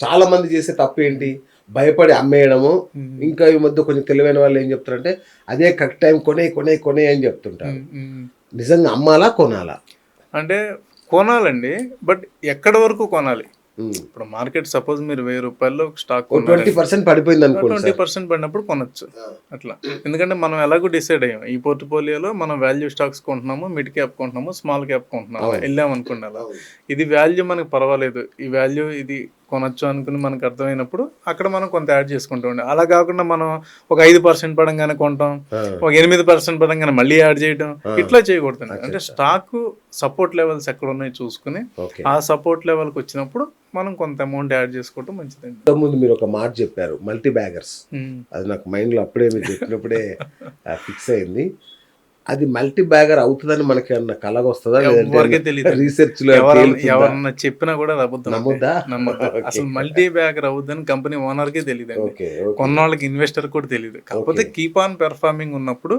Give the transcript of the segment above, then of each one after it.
చాలా మంది చేసే తప్పు ఏంటి? భయపడి అమ్మేయడము. ఇంకా ఈ మధ్య కొంచెం తెలివైన వాళ్ళు ఏం చెప్తారంటే అదే కరెక్ట్ టైం కొనే కొనే కొనే అని చెప్తుంటారు. నిజంగా అమ్మాలా కొనాలా? అంటే కొనాలండి బట్ ఎక్కడి వరకు కొనాలి. ఇప్పుడు మార్కెట్ సపోజ్ మీరు వెయ్యి రూపాయల్లో ఒక స్టాక్ ట్వంటీ పర్సెంట్ పడిపోయింది అనుకోండి ట్వంటీ పర్సెంట్ పడినప్పుడు కొనొచ్చు. అట్లా. ఎందుకంటే మనం ఎలాగో డిసైడ్ అయ్యాం. ఈ పోర్ట్ఫోలియోలో మనం వాల్యూ స్టాక్స్ కొంటున్నాము మిడ్ క్యాప్ కొంటున్నాము స్మాల్ క్యాప్ కొంటున్నాము వెళ్ళాం అనుకోండి అలా ఇది వాల్యూ మనకు పర్వాలేదు. ఈ వాల్యూ ఇది కొనొచ్చు అనుకుని మనకు అర్థమైనప్పుడు అక్కడ మనం కొంత యాడ్ చేసుకుంటూ ఉండే. అలా కాకుండా మనం ఒక ఐదు పర్సెంట్ పడంగానే కొంటాం. ఒక ఎనిమిది పర్సెంట్ పడంగానే మళ్ళీ యాడ్ చేయడం ఇట్లా చేయకూడదు అంటే స్టాక్ సపోర్ట్ లెవెల్స్ ఎక్కడ ఉన్నాయో చూసుకుని ఆ సపోర్ట్ లెవెల్కి వచ్చినప్పుడు మనం కొంత అమౌంట్ యాడ్ చేసుకోవడం మంచిదండి. ఇంతకుముందు మీరు ఒక మాట చెప్పారు మల్టీ బ్యాగర్స్. అది నాకు మైండ్లో అప్పుడే మీరు చెప్పినప్పుడే ఫిక్స్ అయింది. అది మల్టీ బ్యాగర్ అవుతుందని మనకి ఏమన్నా కలగా వస్తుందా. రీసెర్చ్లో? ఎవరన్నా చెప్పినా కూడా నమ్ముద్దా? అసలు మల్టీ బ్యాగర్ అవుద్దని కంపెనీ ఓనర్కి తెలియదు ఓకే ఓకే. కొన్న వాళ్ళకి ఇన్వెస్టర్ కూడా తెలియదు కాకపోతే కీప్ ఆన్ పెర్ఫార్మింగ్ ఉన్నప్పుడు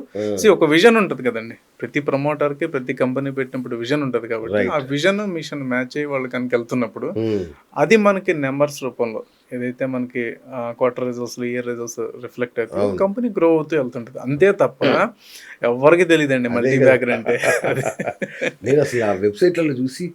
ఒక విజన్ ఉంటది కదండి ప్రతి ప్రమోటర్కి ప్రతి కంపెనీ పెట్టినప్పుడు విజన్ ఉంటది కాబట్టి ఆ విజన్ మిషన్ మ్యాచ్ అయ్యి వాళ్ళు కనుక వెళ్తున్నప్పుడు. అది మనకి నెంబర్స్ రూపంలో ఏదైతే మనకి quarter results year results reflect అవుతుంది కంపెనీ గ్రో అవుతూ వెళ్తుంటది. అంతే తప్ప ఎవరికి తెలియదండి మల్టీ బ్యాగర్ అంటే. నేను అసలు ఆ వెబ్సైట్లలో చూసి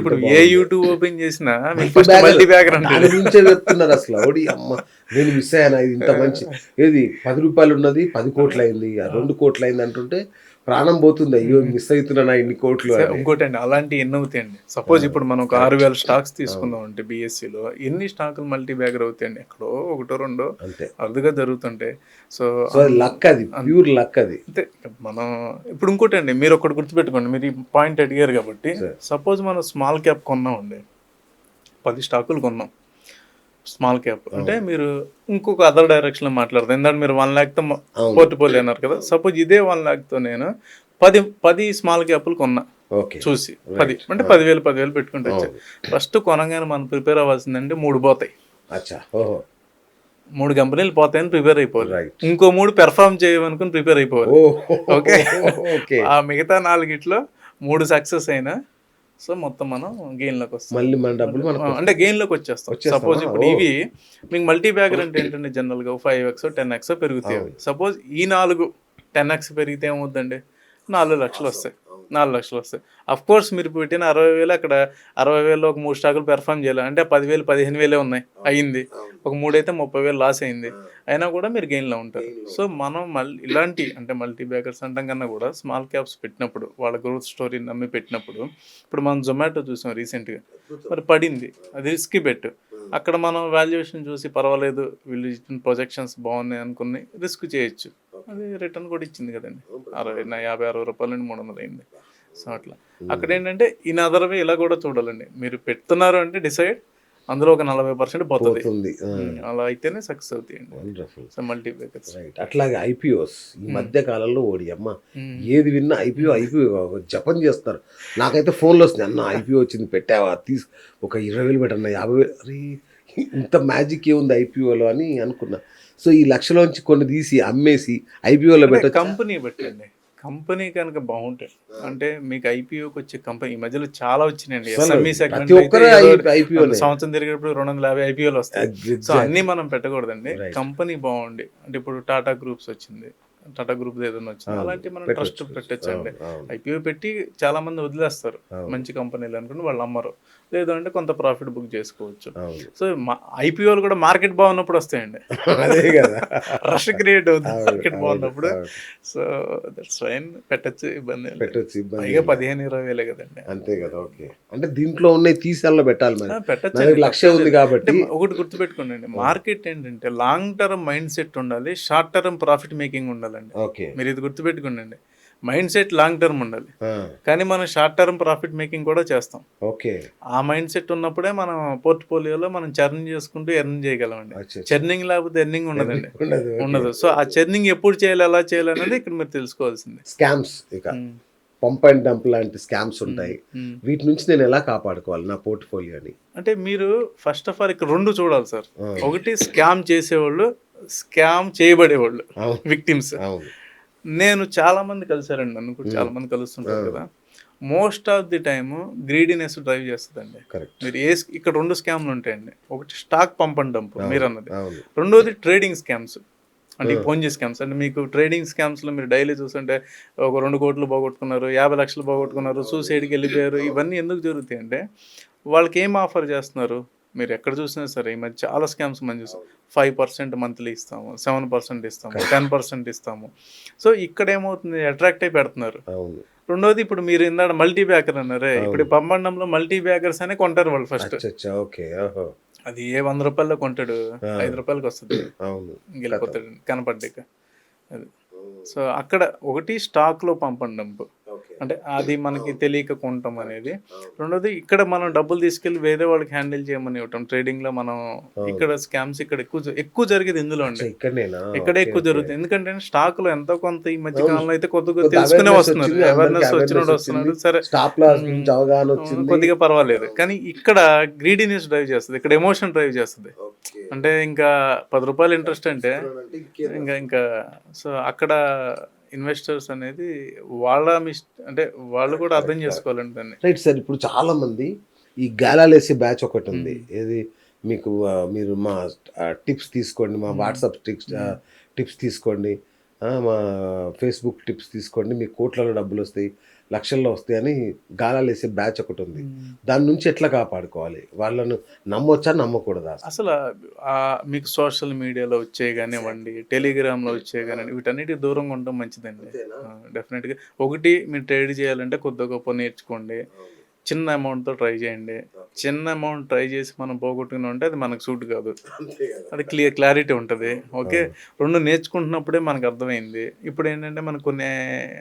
ఇప్పుడు ఏ యూట్యూబ్ ఓపెన్ చేసినా ఫస్ట్. మల్టీ బ్యాగర్ అంటే దాని గురించే చెప్తున్నారు అసలు. ఓడి అమ్మ నేను మిస్ అయ్యాను? ఇది ఇంత మంచి. ఏది? పది రూపాయలు ఉన్నది పది కోట్లు అయింది రెండు కోట్లు అయింది అంటుంటే ప్రాణం పోతుంది. అయ్యో మిస్ అవుతున్నా ఇన్ని కోట్లు. ఇంకోటి అండి అలాంటి ఎన్ని అవుతాయండి. సపోజ్ ఇప్పుడు మనం ఒక ఆరు వేల స్టాక్స్ తీసుకుందాం అంటే BSE లో ఎన్ని స్టాకులు మల్టీ బ్యాగర్ అవుతాయండి? ఎక్కడో ఒకటో రెండో అరుదుగా జరుగుతుంటాయి. సో లక్ అది ప్యూర్ లక్ అది. అంతే. మనం ఇప్పుడు ఇంకోటి అండి మీరు ఒకటి గుర్తుపెట్టుకోండి మీరు ఈ పాయింట్ అడిగారు కాబట్టి సపోజ్ మనం స్మాల్ క్యాప్ కొన్నామండి పది స్టాకులు కొన్నాం. స్మాల్ క్యాప్ అంటే మీరు ఇంకొక అదర్ డైరెక్షన్లో మాట్లాడతారు ఎందుకంటే మీరు వన్ ల్యాక్తో పోర్ట్ఫోలియో అన్నారు కదా. సపోజ్ ఇదే వన్ ల్యాక్తో నేను పది పది స్మాల్ క్యాప్లు కొన్నా. చూసి పది అంటే పదివేలు పదివేలు పెట్టుకుంటే ఫస్ట్ కొనగానే మనం ప్రిపేర్ అవ్వాల్సిందంటే మూడు పోతాయి. మూడు కంపెనీలు పోతాయని ప్రిపేర్ అయిపోవాలి. ఇంకో మూడు పెర్ఫామ్ చేయమనుకుని ప్రిపేర్ అయిపోవాలి. ఓకే. ఆ మిగతా నాలుగిట్లో మూడు సక్సెస్ అయినా సో మొత్తం మనం గెయిన్లోకి వస్తాం. మళ్ళీ మన డబ్బులు అంటే గెయిన్లోకి వచ్చేస్తాం? సపోజ్ ఇప్పుడు. ఇవి మీకు మల్టీ బ్యాగర్ అంటే ఏంటంటే జనరల్గా ఫైవ్ ఎక్స్ టెన్ ఎక్స్ పెరుగుతాయి. సపోజ్ ఈ నాలుగు టెన్ ఎక్స్ పెరిగితే ఏమవుద్దండి? నాలుగు లక్షలు వస్తాయి. నాలుగు లక్షలు వస్తాయి. అఫ్ కోర్స్ మీరు పెట్టిన అరవై వేలు అక్కడ అరవై వేలు ఒక మూడు స్టాకులు పెర్ఫామ్ చేయాలి. అంటే పదివేలు పదిహేను వేలే ఉన్నాయి. అయింది. ఒక మూడైతే ముప్పై వేలు లాస్ అయింది. అయినా కూడా మీరు గెయిన్లో ఉంటారు. సో మనం మళ్ళీ ఇలాంటి అంటే మల్టీ బ్యాగర్స్ అంటాం కన్నా కూడా స్మాల్ క్యాప్స్ పెట్టినప్పుడు వాళ్ళ గ్రోత్ స్టోరీ నమ్మి పెట్టినప్పుడు ఇప్పుడు మనం జొమాటో చూసాం రీసెంట్గా మరి పడింది. అది రిస్క్ పెట్టు. అక్కడ మనం వాల్యుయేషన్ చూసి పర్వాలేదు వీళ్ళు ఇచ్చిన ప్రొజెక్షన్స్ బాగున్నాయి అనుకుని రిస్క్ చేయొచ్చు. అది రిటర్న్ కూడా ఇచ్చింది కదండి. అరవై యాభై అరవై రూపాయల నుండి మూడు వందలు అయింది. సో అట్లా. అక్కడ ఏంటంటే ఇన్ అదర్ వే ఇలా కూడా చూడాలండి. మీరు పెడుతున్నారు అంటే డిసైడ్ అందులో ఒక నలభై పర్సెంట్ పోతుంది. అలా అయితేనే సక్సెస్ అవుతాయండి. రైట్ అట్లాగే ఐపీఓస్ ఈ మధ్య కాలంలో ఓడి అమ్మ ఏది విన్నా ఐపీఓ ఐపీఓ జపం చేస్తారు నాకైతే ఫోన్లో వస్తుంది అన్న ఐపీఓ వచ్చింది పెట్టావా? తీసు ఒక ఇరవై వేలు పెట్టన్న యాభై వేలు. అరే ఇంత మ్యాజిక్ ఏముంది ఐపీఓలో అని అనుకున్నా. సో ఈ లక్షలోంచి కొన్ని తీసి అమ్మేసి ఐపీఓలో పెట్టచ్చు? కంపెనీ బట్టండి కంపెనీ కనుక బాగుంటాయి అంటే మీకు ఐపీఓకి వచ్చే కంపెనీ ఈ మధ్యలో చాలా వచ్చినాయండి. ఎస్ఎంఈ ఒక్కరు ఐపీఓ సంవత్సరం తిరిగేటప్పుడు రెండు వందల యాభై ఐపీఓలు వస్తాయి. సో అన్ని మనం పెట్టకూడదండి. కంపెనీ బాగుండి. అంటే ఇప్పుడు టాటా గ్రూప్స్ వచ్చింది. టాటా గ్రూప్ ఏదైనా వచ్చింది అలాంటి మనం ట్రస్ట్ పెట్టచ్చండి. ఐపీఓ పెట్టి చాలా మంది వదిలేస్తారు. మంచి కంపెనీలు అనుకుని వాళ్ళు అమ్మరు. లేదు అంటే కొంత ప్రాఫిట్ బుక్ చేసుకోవచ్చు. సో ఐపీఓలు కూడా మార్కెట్ బాగున్నప్పుడు వస్తాయండి. అదే కదా. రష్ క్రియేట్ అవుతుంది మార్కెట్ బాగున్నప్పుడు. సో దట్స్ ఫైన్ పెట్టచ్చు ఇబ్బంది. పెట్టొచ్చు ఇబ్బంది పైగా పదిహేను ఇరవై వేలే కదండి. అంతే కదా ఓకే. అంటే దీంట్లో ఉన్నాయి తీసేళ్ళలో పెట్టాలి మరి. పెట్టచ్చు లక్ష్యం ఉంది కాబట్టి. ఒకటి గుర్తుపెట్టుకోండి మార్కెట్ ఏంటంటే లాంగ్ టర్మ్ మైండ్ సెట్ ఉండాలి షార్ట్ టర్మ్ ప్రాఫిట్ మేకింగ్ ఉండాలండి. ఓకే. మీరు ఇది గుర్తుపెట్టుకోండి మైండ్ సెట్ లాంగ్ టర్మ్ ఉండాలి. కానీ మనం షార్ట్ టర్మ్ ప్రాఫిట్ మేకింగ్ కూడా చేస్తాం. ఓకే. ఆ మైండ్ సెట్ ఉన్నప్పుడే మనం పోర్ట్ఫోలియోలో మనం చర్న్ చేసుకుంటూ ఎర్న్ చేయగలమండి. చర్నింగ్ లేకపోతే ఎర్నింగ్ ఉండదండి. ఉండదు సో ఆ చర్నింగ్ ఎప్పుడు చేయాలి ఎలా చేయాలి అనేది ఇక్కడ మీరు తెలుసుకోవాల్సింది. స్కామ్స్ ఇక. పంప్ అండ్ డంప్ లాంటి స్కామ్స్ ఉంటాయి. ఉమ్. వీటి నుంచి నేను ఎలా కాపాడుకోవాలి నా పోర్ట్ఫోలియోని అంటే మీరు ఫస్ట్ ఆఫ్ ఆల్ ఇక్కడ రెండు చూడాలి సార్. ఒకటి స్కామ్ చేసేవాళ్ళు స్కామ్ చేయబడేవాళ్ళు విక్టిమ్స్. నేను చాలా మంది కలిసారండి నన్ను కూడా చాలా మంది కలుస్తుంటారు కదా. Most of the time greediness drive చేస్తుందండి. మీరు ఏ ఇక్కడ రెండు స్కామ్లు ఉంటాయండి. ఒకటి స్టాక్ పంప్ అండ్ డంప్ మీరు అన్నది రెండోది ట్రేడింగ్ స్కామ్స్ అంటే పోంజీ స్కామ్స్ అంటే మీకు ట్రేడింగ్ స్కామ్స్లో మీరు డైలీ చూస్తుంటే ఒక రెండు కోట్లు పోగొట్టుకున్నారు యాభై లక్షలు పోగొట్టుకున్నారు సూసైడ్కి వెళ్ళిపోయారు ఇవన్నీ ఎందుకు జరుగుతాయి అంటే వాళ్ళకి ఏం ఆఫర్ చేస్తున్నారు? మీరు ఎక్కడ చూసినా సరే ఈ మధ్య చాలా స్కామ్స్ మనం చూస్తాం ఫైవ్ పర్సెంట్ మంత్లీ ఇస్తాము సెవెన్ పర్సెంట్ ఇస్తాము టెన్ పర్సెంట్ ఇస్తాము. సో ఇక్కడ ఏమవుతుంది అట్రాక్ట్ అయి పెడుతున్నారు. రెండోది ఇప్పుడు మీరు ఇందాక మల్టీ బ్యాకర్ అన్నారే ఇప్పుడు ఈ పంబండంలో మల్టీ బ్యాకర్స్ అనే కొంటారు వాళ్ళు ఫస్ట్. ఓకే అది ఏ వంద రూపాయల్లో కొంటాడు? ఐదు రూపాయలకి వస్తుంది. వెళ్ళిపోతాడు కనపడ్డాక. అది. సో అక్కడ ఒకటి స్టాక్లో పంపండంపు ఓకే అంటే అది మనకి తెలియక కొంటాం అనేది. రెండోది ఇక్కడ మనం డబ్బులు తీసుకెళ్ళి వేరే వాళ్ళకి హ్యాండిల్ చేయమని ఇవ్వటం. ట్రేడింగ్లో మనం ఇక్కడ స్కామ్స్ ఇక్కడ ఎక్కువ ఎక్కువ జరిగేది ఇందులో అండి. ఇక్కడే ఎక్కువ జరుగుతుంది. ఎందుకంటే స్టాక్లో ఎంతో కొంత ఈ మధ్య కాలంలో అయితే కొద్ది కొద్ది కొంత తెలుసుకునే వస్తున్నారు. అవేర్నెస్ వచ్చినోడు వచ్చింది. సరే. కొద్దిగా పర్వాలేదు. కానీ ఇక్కడ గ్రీడీనెస్ డ్రైవ్ చేస్తుంది. ఇక్కడ ఎమోషన్ డ్రైవ్ చేస్తుంది. అంటే ఇంకా పది రూపాయలు ఇంట్రెస్ట్ అంటే ఇంకా ఇంకా సో అక్కడ ఇన్వెస్టర్స్ అనేది వాళ్ళ మిస్ అంటే వాళ్ళు కూడా అర్థం చేసుకోవాలండి దాన్ని. రైట్ సార్ ఇప్పుడు చాలా మంది ఈ గాలాలేసే బ్యాచ్ ఒకటి ఉంది. ఏది? మీకు మీరు మా టిప్స్ తీసుకోండి మా వాట్సాప్ టిప్స్ టిప్స్ తీసుకోండి. మా ఫేస్బుక్ టిప్స్ తీసుకోండి. మీకు కోట్లలో డబ్బులు వస్తాయి. లక్షల్లో వస్తాయి అని గాలాలేసే బ్యాచ్ ఒకటి ఉంది. దాని నుంచి ఎట్లా కాపాడుకోవాలి? వాళ్ళను నమ్మొచ్చా? నమ్మకూడదా? అసలు మీకు సోషల్ మీడియాలో వచ్చే కానివ్వండి టెలిగ్రామ్లో వచ్చే కానివ్వండి వీటన్నిటి దూరంగా ఉండడం మంచిదండి. డెఫినెట్గా. ఒకటి మీరు ట్రేడ్ చేయాలంటే కొద్ది గొప్ప నేర్చుకోండి. చిన్న అమౌంట్తో ట్రై చేయండి. చిన్న అమౌంట్ ట్రై చేసి మనం పోగొట్టుకుని ఉంటే అది మనకు సూట్ కాదు. అది క్లియర్ క్లారిటీ ఉంటుంది. ఓకే రెండు నేర్చుకుంటున్నప్పుడే మనకు అర్థమైంది. ఇప్పుడు ఏంటంటే మనకు కొన్ని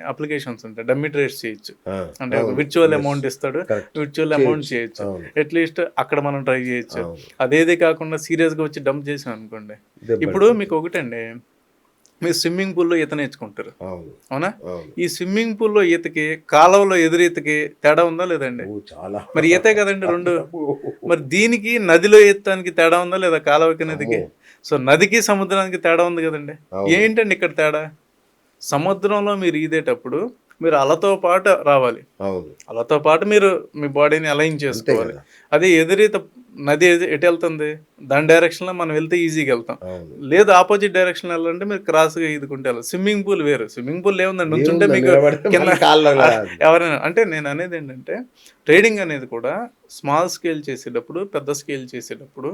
అప్లికేషన్స్ ఉంటాయి. డమ్మీ ట్రేడ్స్ చేయొచ్చు. అంటే విర్చువల్ అమౌంట్ ఇస్తాడు. విర్చువల్ అమౌంట్ చేయొచ్చు. అట్లీస్ట్ అక్కడ మనం ట్రై చేయొచ్చు. అదేదే కాకుండా సీరియస్గా వచ్చి డంప్ చేసాం అనుకోండి. ఇప్పుడు మీకు ఒకటండి. మీరు స్విమ్మింగ్ పూల్లో ఈత నేర్చుకుంటారు. అవును. ఈ స్విమ్మింగ్ పూల్లో ఈతకి కాలువలో ఎదురీతకి తేడా ఉందా లేదండి? చాలా. మరి ఈతే కదండి రెండు. మరి దీనికి నదిలో ఈతానికి తేడా ఉందా లేదా? కాలువకి నదికి? సో నదికి సముద్రానికి తేడా ఉంది కదండి. ఏంటండి ఇక్కడ తేడా? సముద్రంలో మీరు ఈదేటప్పుడు మీరు అలతో పాటు రావాలి. అలతో పాటు మీరు మీ బాడీని అలైన్ చేసుకోవాలి. అదే ఎదురీత నది ఎటు వెళ్తుంది? దాని డైరెక్షన్లో మనం వెళ్తే ఈజీగా వెళ్తాం. లేదు ఆపోజిట్ డైరెక్షన్ వెళ్ళాలంటే మీరు క్రాస్గా ఈదుకుంటే వెళ్ళాలి. స్విమ్మింగ్ పూల్ వేరు. స్విమ్మింగ్ పూల్ ఏముందండి నుంచుంటే ఏముంది, మీకు కింద. ఎవరైనా అంటే నేను అనేది ఏంటంటే ట్రేడింగ్ అనేది కూడా స్మాల్ స్కేల్ చేసేటప్పుడు పెద్ద స్కేల్ చేసేటప్పుడు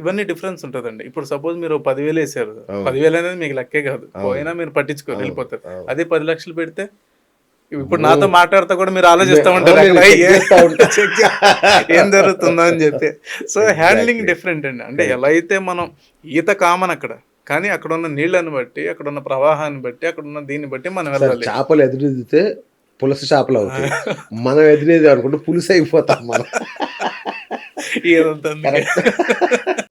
ఇవన్నీ డిఫరెన్స్ ఉంటుందండి. ఇప్పుడు సపోజ్ మీరు పదివేలు వేసారు. పదివేలు అనేది మీకు లెక్కే కాదు. పోయినా మీరు పట్టించుకోరు వెళ్ళిపోతారు. అదే పది లక్షలు పెడితే ఇప్పుడు నాతో మాట్లాడుతూ కూడా మీరు ఆలోచిస్తూ ఉంటారు ఏ- జరుగుతుందో అని చెప్పి. సో హ్యాండ్లింగ్ డిఫరెంట్ అండి. అంటే ఎలా అయితే మనం ఈత కామన్ అక్కడ కానీ అక్కడ ఉన్న నీళ్ళని బట్టి అక్కడ ఉన్న ప్రవాహాన్ని బట్టి అక్కడ ఉన్న దీన్ని బట్టి మనం వెళ్ళాలి. చేపలు ఎదురుదితే పులస చేపలు అవుతాయి. మనం ఎదురేది అనుకుంటే పులుసు అయిపోతాం మనం ఏదంతా